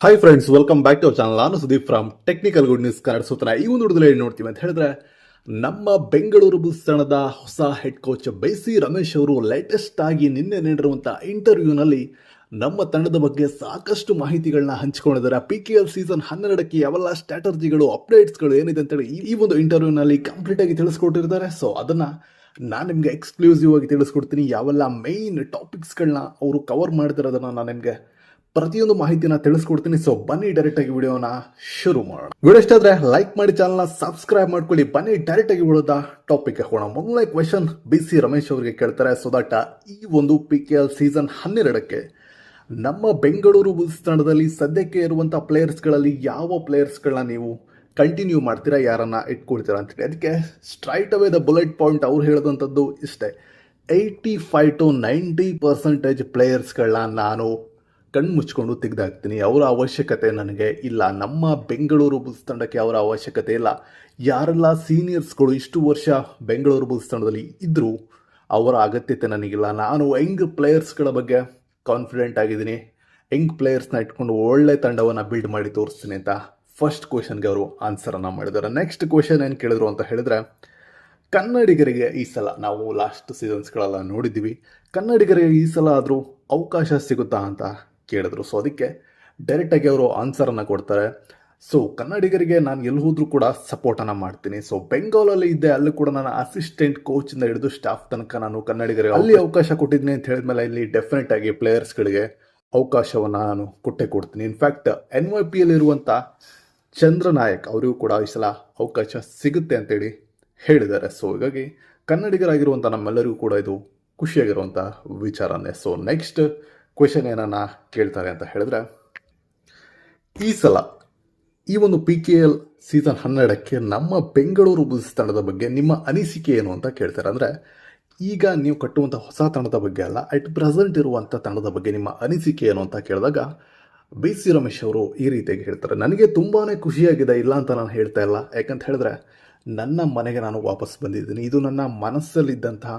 Hi friends welcome back to our channel ನಾನು Sudeep from technical good news Kannada ಸೂತ್ರ ಈ ಒಂದು ಏನು ನೋಡ್ತೀವಿ ಅಂತ ಹೇಳಿದ್ರೆ, ನಮ್ಮ ಬೆಂಗಳೂರು ಬುಲ್ಸ್ ತಂಡದ ಹೊಸ ಹೆಡ್ ಕೋಚ್ ಬೈಸಿ ರಮೇಶ್ ಅವರು ಲೇಟೆಸ್ಟ್ ಆಗಿ ನಿನ್ನೆ ನೀಡಿರುವಂಥ ಇಂಟರ್ವ್ಯೂನಲ್ಲಿ ನಮ್ಮ ತಂಡದ ಬಗ್ಗೆ ಸಾಕಷ್ಟು ಮಾಹಿತಿಗಳನ್ನ ಹಂಚಿಕೊಂಡಿದ್ದಾರೆ. ಪಿ ಕೆ ಎಲ್ ಸೀಸನ್ ಹನ್ನೆರಡಕ್ಕೆ ಯಾವೆಲ್ಲ ಸ್ಟ್ರಾಟಜಿಗಳು ಅಪ್ಡೇಟ್ಸ್ಗಳು ಏನಿದೆ ಅಂತೇಳಿ ಈ- ಒಂದು ಇಂಟರ್ವ್ಯೂನಲ್ಲಿ ಕಂಪ್ಲೀಟ್ ಆಗಿ ತಿಳಿಸ್ಕೊಟ್ಟಿರ್ತಾರೆ ಸೊ ಅದನ್ನ ನಾನು ನಿಮಗೆ ಎಕ್ಸ್ಕ್ಲೂಸಿವ್ ಆಗಿ ತಿಳಿಸ್ಕೊಡ್ತೀನಿ. ಯಾವೆಲ್ಲ ಮೈನ್ ಟಾಪಿಕ್ಸ್ಗಳನ್ನ ಅವರು ಕವರ್ ಮಾಡ್ತಿರೋದನ್ನ ನಾನು ನಿಮಗೆ ಪ್ರತಿಯೊಂದು ಮಾಹಿತಿನ ತಿಳಿಸ್ಕೊಡ್ತೀನಿ. ಸೊ ಬನ್ನಿ ಡೈರೆಕ್ಟ್ ಆಗಿ ವಿಡಿಯೋನ ಶುರು ಮಾಡೋಣ. ವಿಡಿಯೋ ಇಷ್ಟ ಆದ್ರೆ ಲೈಕ್ ಮಾಡಿ ಚಾನಲ್ನ ಸಬ್ಸ್ಕ್ರೈಬ್ ಮಾಡ್ಕೊಳ್ಳಿ. ಬನ್ನಿ ಡೈರೆಕ್ಟ್ ಆಗಿ ವಿಡಿಯೋದ ಟಾಪಿಕ್ ಹೋಗೋಣ. ಮೊದಲನೇ ಕ್ವೆಶನ್ ಬಿ ಸಿ ರಮೇಶ್ ಅವರಿಗೆ ಕೇಳ್ತಾರೆ. ಸೊ ದಟ್ ಈ ಒಂದು ಪಿ ಕೆ ಎಲ್ ಸೀಸನ್ ಹನ್ನೆರಡಕ್ಕೆ ನಮ್ಮ ಬೆಂಗಳೂರು ಬುಲ್ಸ್ ತಂಡದಲ್ಲಿ ಸದ್ಯಕ್ಕೆ ಇರುವಂಥ ಪ್ಲೇಯರ್ಸ್ಗಳಲ್ಲಿ ಯಾವ ಪ್ಲೇಯರ್ಸ್ಗಳನ್ನ ನೀವು ಕಂಟಿನ್ಯೂ ಮಾಡ್ತೀರಾ, ಯಾರನ್ನ ಇಟ್ಕೊಳ್ತೀರಾ ಅಂತೇಳಿ. ಅದಕ್ಕೆ straight away the bullet point ಅವ್ರು ಹೇಳಿದಂಥದ್ದು ಇಷ್ಟೇ. Eighty five to ninety percentage ಪ್ಲೇಯರ್ಸ್ಗಳನ್ನ ನಾನು ಕಣ್ಣು ಮುಚ್ಕೊಂಡು ತೆಗೆದಾಕ್ತೀನಿ, ಅವರ ಅವಶ್ಯಕತೆ ನನಗೆ ಇಲ್ಲ. ನಮ್ಮ ಬೆಂಗಳೂರು ಬುಲ್ಸ್ ತಂಡಕ್ಕೆ ಅವರ ಅವಶ್ಯಕತೆ ಇಲ್ಲ. ಯಾರೆಲ್ಲ ಸೀನಿಯರ್ಸ್ಗಳು ಇಷ್ಟು ವರ್ಷ ಬೆಂಗಳೂರು ಬುಲ್ಸ್ ತಂಡದಲ್ಲಿ ಇದ್ದರು ಅವರ ಅಗತ್ಯತೆ ನನಗಿಲ್ಲ. ನಾನು ಯಂಗ್ ಪ್ಲೇಯರ್ಸ್ಗಳ ಬಗ್ಗೆ ಕಾನ್ಫಿಡೆಂಟ್ ಆಗಿದ್ದೀನಿ. ಯಂಗ್ ಪ್ಲೇಯರ್ಸ್ನ ಇಟ್ಕೊಂಡು ಒಳ್ಳೆ ತಂಡವನ್ನು ಬಿಲ್ಡ್ ಮಾಡಿ ತೋರಿಸ್ತೀನಿ ಅಂತ ಫಸ್ಟ್ ಕ್ವೆಶನ್ಗೆ ಅವರು ಆನ್ಸರನ್ನು ಮಾಡಿದ್ದಾರೆ. ನೆಕ್ಸ್ಟ್ ಕ್ವೆಶನ್ ಏನು ಕೇಳಿದ್ರು ಅಂತ ಹೇಳಿದ್ರೆ, ಕನ್ನಡಿಗರಿಗೆ ಈ ಸಲ ನಾವು ಲಾಸ್ಟ್ ಸೀಸನ್ಸ್ಗಳೆಲ್ಲ ನೋಡಿದ್ದೀವಿ. ಕನ್ನಡಿಗರಿಗೆ ಈ ಸಲ ಆದರೂ ಅವಕಾಶ ಸಿಗುತ್ತಾ ಅಂತ ಕೇಳಿದ್ರು. ಸೊ ಅದಕ್ಕೆ ಡೈರೆಕ್ಟಾಗಿ ಅವರು ಆನ್ಸರನ್ನು ಕೊಡ್ತಾರೆ. ಸೊ ಕನ್ನಡಿಗರಿಗೆ ನಾನು ಎಲ್ಲಿ ಹೋದ್ರೂ ಕೂಡ ಸಪೋರ್ಟನ್ನು ಮಾಡ್ತೀನಿ. ಸೊ ಬೆಂಗಾಲಲ್ಲಿ ಇದ್ದೆ ಅಲ್ಲೂ ಕೂಡ ನಾನು ಅಸಿಸ್ಟೆಂಟ್ ಕೋಚಿಂದ ಹಿಡಿದು ಸ್ಟಾಫ್ ತನಕ ನಾನು ಕನ್ನಡಿಗರಿಗೆ ಅಲ್ಲಿ ಅವಕಾಶ ಕೊಟ್ಟಿದ್ದೀನಿ ಅಂತ ಹೇಳಿದ್ಮೇಲೆ ಇಲ್ಲಿ ಡೆಫಿನೆಟ್ ಆಗಿ ಪ್ಲೇಯರ್ಸ್ಗಳಿಗೆ ಅವಕಾಶವನ್ನು ನಾನು ಕೊಟ್ಟೆ ಕೊಡ್ತೀನಿ. ಇನ್ಫ್ಯಾಕ್ಟ್ ಎನ್ ವೈ ಪಿ ಇರುವಂಥ ಚಂದ್ರನಾಯಕ್ ಅವರಿಗೂ ಕೂಡ ಈ ಸಲ ಅವಕಾಶ ಸಿಗುತ್ತೆ ಅಂತೇಳಿ ಹೇಳಿದ್ದಾರೆ. ಸೊ ಹೀಗಾಗಿ ಕನ್ನಡಿಗರಾಗಿರುವಂಥ ನಮ್ಮೆಲ್ಲರಿಗೂ ಕೂಡ ಇದು ಖುಷಿಯಾಗಿರುವಂಥ ವಿಚಾರನೇ. ಸೊ ನೆಕ್ಸ್ಟ್ ಕ್ವೆಶನ್ ಏನನ್ನ ಕೇಳ್ತಾರೆ ಅಂತ ಹೇಳಿದ್ರೆ, ಈ ಸಲ ಈ ಒಂದು ಪಿ ಕೆ ಎಲ್ ಸೀಸನ್ ಹನ್ನೆರಡಕ್ಕೆ ನಮ್ಮ ಬೆಂಗಳೂರು ಬುಲ್ಸ್ ತಂಡದ ಬಗ್ಗೆ ನಿಮ್ಮ ಅನಿಸಿಕೆ ಏನು ಅಂತ ಕೇಳ್ತಾರೆ. ಅಂದರೆ ಈಗ ನೀವು ಕಟ್ಟುವಂಥ ಹೊಸ ತಂಡದ ಬಗ್ಗೆ ಅಲ್ಲ ಅಟ್ ಪ್ರೆಸೆಂಟ್ ಇರುವಂಥ ತಂಡದ ಬಗ್ಗೆ ನಿಮ್ಮ ಅನಿಸಿಕೆ ಏನು ಅಂತ ಕೇಳಿದಾಗ ಬಿ ಸಿ ರಮೇಶ್ ಅವರು ಈ ರೀತಿಯಾಗಿ ಹೇಳ್ತಾರೆ. ನನಗೆ ತುಂಬಾ ಖುಷಿಯಾಗಿದೆ, ಇಲ್ಲ ಅಂತ ನಾನು ಹೇಳ್ತಾ ಇಲ್ಲ. ಯಾಕಂತ ಹೇಳಿದ್ರೆ, ನನ್ನ ಮನೆಗೆ ನಾನು ವಾಪಸ್ ಬಂದಿದ್ದೀನಿ. ಇದು ನನ್ನ ಮನಸ್ಸಲ್ಲಿದ್ದಂತಹ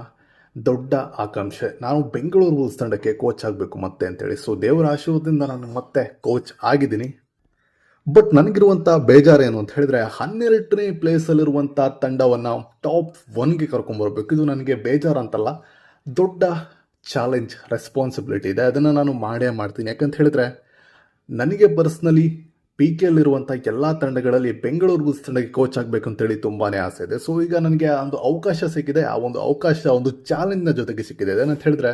ದೊಡ್ಡ ಆಕಾಂಕ್ಷೆ. ನಾನು ಬೆಂಗಳೂರು ಬುಲ್ಸ್ ತಂಡಕ್ಕೆ ಕೋಚ್ ಆಗಬೇಕು ಮತ್ತೆ ಅಂತೇಳಿ. ಸೊ ದೇವರ ಆಶೀರ್ವಾದದಿಂದ ನಾನು ಮತ್ತೆ ಕೋಚ್ ಆಗಿದ್ದೀನಿ. ಬಟ್ ನನಗಿರುವಂಥ ಬೇಜಾರೇನು ಅಂತ ಹೇಳಿದ್ರೆ, ಹನ್ನೆರಡನೇ ಪ್ಲೇಸಲ್ಲಿರುವಂಥ ತಂಡವನ್ನು ಟಾಪ್ ಒನ್ಗೆ ಕರ್ಕೊಂಬರ್ಬೇಕು ಇದು ನನಗೆ ಬೇಜಾರು ಅಂತಲ್ಲ, ದೊಡ್ಡ ಚಾಲೆಂಜ್ ರೆಸ್ಪಾನ್ಸಿಬಿಲಿಟಿ ಇದೆ. ಅದನ್ನು ನಾನು ಮಾಡೇ ಮಾಡ್ತೀನಿ. ಯಾಕಂತ ಹೇಳಿದ್ರೆ, ನನಗೆ ಪರ್ಸ್ನಲಿ ಪಿ ಕೆಲ್ಲಿರುವಂಥ ಎಲ್ಲ ತಂಡಗಳಲ್ಲಿ ಬೆಂಗಳೂರು ಬುಲ್ಸ್ ತಂಡಕ್ಕೆ ಕೋಚ್ ಆಗಬೇಕು ಅಂತೇಳಿ ತುಂಬಾ ಆಸೆ ಇದೆ. ಸೊ ಈಗ ನನಗೆ ಒಂದು ಅವಕಾಶ ಸಿಕ್ಕಿದೆ. ಆ ಒಂದು ಅವಕಾಶ, ಒಂದು ಚಾಲೆಂಜ್ನ ಜೊತೆಗೆ ಸಿಕ್ಕಿದೆ. ಏನಂತ ಹೇಳಿದ್ರೆ,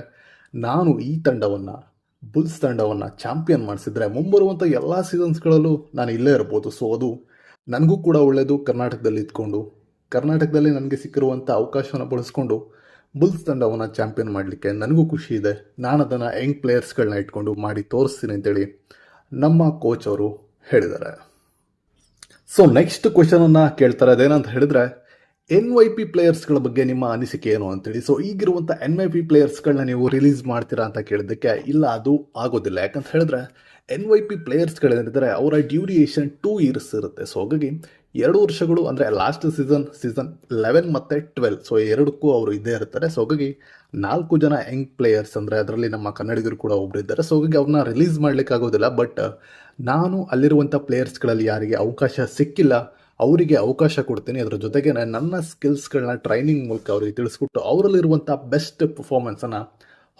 ನಾನು ಈ ತಂಡವನ್ನು, ಬುಲ್ಸ್ ತಂಡವನ್ನು ಚಾಂಪಿಯನ್ ಮಾಡಿಸಿದ್ರೆ ಮುಂಬರುವಂಥ ಎಲ್ಲ ಸೀಸನ್ಸ್ಗಳಲ್ಲೂ ನಾನು ಇಲ್ಲೇ ಇರ್ಬೋದು. ಸೊ ಅದು ನನಗೂ ಕೂಡ ಒಳ್ಳೆಯದು ಕರ್ನಾಟಕದಲ್ಲಿ ಇದ್ಕೊಂಡು, ಕರ್ನಾಟಕದಲ್ಲಿ ನನಗೆ ಸಿಕ್ಕಿರುವಂಥ ಅವಕಾಶವನ್ನು ಬಳಸ್ಕೊಂಡು, ಬುಲ್ಸ್ ತಂಡವನ್ನು ಚಾಂಪಿಯನ್ ಮಾಡಲಿಕ್ಕೆ ನನಗೂ ಖುಷಿ ಇದೆ. ನಾನು ಅದನ್ನು ಯಂಗ್ ಪ್ಲೇಯರ್ಸ್ಗಳನ್ನ ಇಟ್ಕೊಂಡು ಮಾಡಿ ತೋರಿಸ್ತೀನಿ ಅಂತೇಳಿ ನಮ್ಮ ಕೋಚ್ ಅವರು ಹೇಳಿದ್ದಾರೆ. ಸೊ ನೆಕ್ಸ್ಟ್ ಕ್ವೆಶನನ್ನು ಕೇಳ್ತಾರೆ ಅದೇನಂತ ಹೇಳಿದ್ರೆ ಎನ್ ವೈ ಪಿ ಪ್ಲೇಯರ್ಸ್ಗಳ ಬಗ್ಗೆ ನಿಮ್ಮ ಅನಿಸಿಕೆ ಏನು ಅಂತೇಳಿ. ಸೊ ಈಗಿರುವಂಥ ಎನ್ ವೈ ಪಿ ಪ್ಲೇಯರ್ಸ್ಗಳನ್ನ ನೀವು ರಿಲೀಸ್ ಮಾಡ್ತೀರಾ ಅಂತ ಕೇಳಿದ್ದಕ್ಕೆ ಇಲ್ಲ, ಅದು ಆಗೋದಿಲ್ಲ. ಯಾಕಂತ ಹೇಳಿದ್ರೆ ಎನ್ ವೈ ಪಿ ಪ್ಲೇಯರ್ಸ್ಗಳೇನಿದ್ದಾರೆ ಅವರ ಡ್ಯೂರಿಯೇಷನ್ ಟೂ ಇಯರ್ಸ್ ಇರುತ್ತೆ. ಸೊ ಹಾಗಾಗಿ ಎರಡು ವರ್ಷಗಳು ಅಂದರೆ ಲಾಸ್ಟ್ ಸೀಸನ್ ಸೀಸನ್ ಲೆವೆನ್ ಮತ್ತು ಟ್ವೆಲ್ ಸೊ ಎರಡಕ್ಕೂ ಅವರು ಇದ್ದೇ ಇರ್ತಾರೆ. ಸೊ ಹಾಗಾಗಿ ನಾಲ್ಕು ಜನ ಯಂಗ್ ಪ್ಲೇಯರ್ಸ್ ಅಂದರೆ ಅದರಲ್ಲಿ ನಮ್ಮ ಕನ್ನಡಿಗರು ಕೂಡ ಒಬ್ಬರು ಇದ್ದಾರೆ. ಸೊ ಹಾಗಾಗಿ ಅವ್ರನ್ನ ರಿಲೀಸ್ ಮಾಡಲಿಕ್ಕಾಗೋದಿಲ್ಲ ಬಟ್ ನಾನು ಅಲ್ಲಿರುವಂಥ ಪ್ಲೇಯರ್ಸ್ಗಳಲ್ಲಿ ಯಾರಿಗೆ ಅವಕಾಶ ಸಿಕ್ಕಿಲ್ಲ, ಅವರಿಗೆ ಅವಕಾಶ ಕೊಡ್ತೀನಿ. ಅದರ ಜೊತೆಗೆ ನಾನು ನನ್ನ ಸ್ಕಿಲ್ಸ್ಗಳನ್ನ ಟ್ರೈನಿಂಗ್ ಮೂಲಕ ಅವರಿಗೆ ತಿಳಿಸ್ಕೊಟ್ಟು ಅವರಲ್ಲಿರುವಂಥ ಬೆಸ್ಟ್ ಪರ್ಫಾರ್ಮೆನ್ಸನ್ನು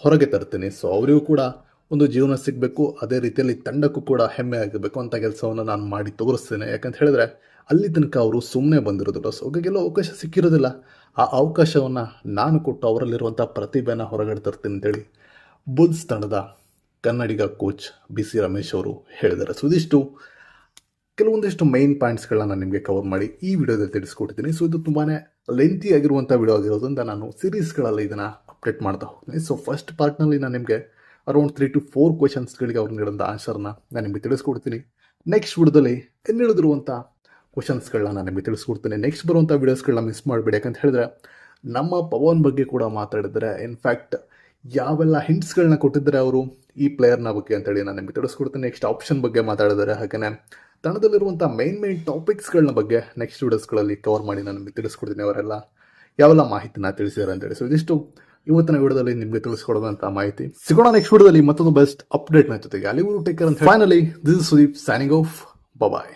ಹೊರಗೆ ತರ್ತೀನಿ. ಸೊ ಅವರಿಗೂ ಕೂಡ ಒಂದು ಜೀವನ ಸಿಗಬೇಕು. ಅದೇ ರೀತಿಯಲ್ಲಿ ತಂಡಕ್ಕೂ ಕೂಡ ಹೆಮ್ಮೆ ಆಗಬೇಕು ಅಂತ ಕೆಲಸವನ್ನು ನಾನು ಮಾಡಿ ತೋರಿಸ್ತೇನೆ. ಯಾಕಂತ ಹೇಳಿದ್ರೆ ಅಲ್ಲಿ ತನಕ ಅವರು ಸುಮ್ಮನೆ ಬಂದಿರೋದಿಲ್ಲ ಸೊ ಹಾಗಾಗೆಲ್ಲ ಅವಕಾಶ ಸಿಕ್ಕಿರೋದಿಲ್ಲ. ಆ ಅವಕಾಶವನ್ನು ನಾನು ಕೊಟ್ಟು ಅವರಲ್ಲಿರುವಂಥ ಪ್ರತಿಭೆನ ಹೊರಗಡೆ ತರ್ತೀನಿ ಅಂತೇಳಿ ಬುಲ್ಸ್ ತಂಡದ ಕನ್ನಡಿಗ ಕೋಚ್ ಬಿ ಸಿ ರಮೇಶ್ ಅವರು ಹೇಳಿದ್ದಾರೆ. ಸೊ ಇದಿಷ್ಟು. ಕೆಲವೊಂದಿಷ್ಟು ಮೈನ್ ಪಾಯಿಂಟ್ಸ್ಗಳನ್ನ ನಾನು ನಿಮಗೆ ಕವರ್ ಮಾಡಿ ಈ ವಿಡಿಯೋದಲ್ಲಿ ತಿಳಿಸ್ಕೊಡ್ತೀನಿ ಸೊ ಇದು ತುಂಬಾ ಲೆಂತಿ ಆಗಿರುವಂಥ ವಿಡಿಯೋ ಆಗಿರೋದ್ರಿಂದ ನಾನು ಸೀರೀಸ್ಗಳಲ್ಲಿ ಇದನ್ನು ಅಪ್ಡೇಟ್ ಮಾಡ್ತಾ ಹೋಗ್ತೀನಿ. ಸೊ ಫಸ್ಟ್ ಪಾರ್ಟ್ನಲ್ಲಿ ನಾನು ನಿಮಗೆ ಅರೌಂಡ್ ತ್ರೀ ಟು ಫೋರ್ ಕ್ವೆಶನ್ಸ್ಗಳಿಗೆ ಅವ್ರು ನೀಡಿದಂಥ ಆನ್ಸರ್ನ ನಾನು ನಿಮಗೆ ತಿಳಿಸ್ಕೊಡ್ತೀನಿ. ನೆಕ್ಸ್ಟ್ ವಿಡಿಯೋದಲ್ಲಿ ಇನ್ನುಳಿದಿರುವಂಥ ಕ್ವಶನ್ಸ್ಗಳನ್ನ ನಾನು ನಿಮಗೆ ತಿಳಿಸ್ಕೊಡ್ತೀನಿ. ನೆಕ್ಸ್ಟ್ ಬರುವಂಥ ವೀಡಿಯೋಸ್ಗಳನ್ನ ಮಿಸ್ ಮಾಡಬೇಡಿ. ಯಾಕಂತ ಹೇಳಿದ್ರೆ, ನಮ್ಮ ಪವನ್ ಬಗ್ಗೆ ಕೂಡ ಮಾತಾಡಿದರೆ ಇನ್ಫ್ಯಾಕ್ಟ್ ಯಾವೆಲ್ಲ ಹಿಂಟ್ಸ್ಗಳನ್ನ ಕೊಟ್ಟಿದ್ದಾರೆ ಅವರು ಈ ಪ್ಲೇಯರ್ನ ಬಗ್ಗೆ ಅಂತೇಳಿ ನಾನು ನಿಮಗೆ ತಿಳಿಸ್ಕೊಡ್ತೀನಿ. ನೆಕ್ಸ್ಟ್ ಆಪ್ಷನ್ ಬಗ್ಗೆ ಮಾತಾಡಿದರೆ ಹಾಗೆಯೇ ತಣದಲ್ಲಿರುವಂಥ ಮೈನ್ ಮೈನ್ ಟಾಪಿಕ್ಸ್ಗಳನ್ನ ಬಗ್ಗೆ ನೆಕ್ಸ್ಟ್ ವೀಡಿಯೋಸ್ಗಳಲ್ಲಿ ಕವರ್ ಮಾಡಿ ನಾನು ನಿಮಗೆ ತಿಳಿಸ್ಕೊಡ್ತೀನಿ ಅವರೆಲ್ಲ. ಯಾವೆಲ್ಲ ಮಾಹಿತಿನ ತಿಳಿಸಿದ್ದಾರೆ ಅಂತೇಳಿ ಸೊ ಇದಿಷ್ಟು ಇವತ್ತಿನ ವಿಡಿಯೋದಲ್ಲಿ ನಿಮಗೆ ತಿಳಿಸ್ಕೊಡೋದಂತ ಮಾಹಿತಿ. ಸಿಗೋಣ ನೆಕ್ಸ್ಟ್ ವಿಡಿಯೋದಲ್ಲಿ ಮತ್ತೊಂದು ಬೆಸ್ಟ್ ಅಪ್ಡೇಟ್ನ ಜೊತೆಗೆ. ಅಲ್ಲಿವರೆಗೂ ಟೇಕರ್ ಅಂತ finally this Sudeep signing off bye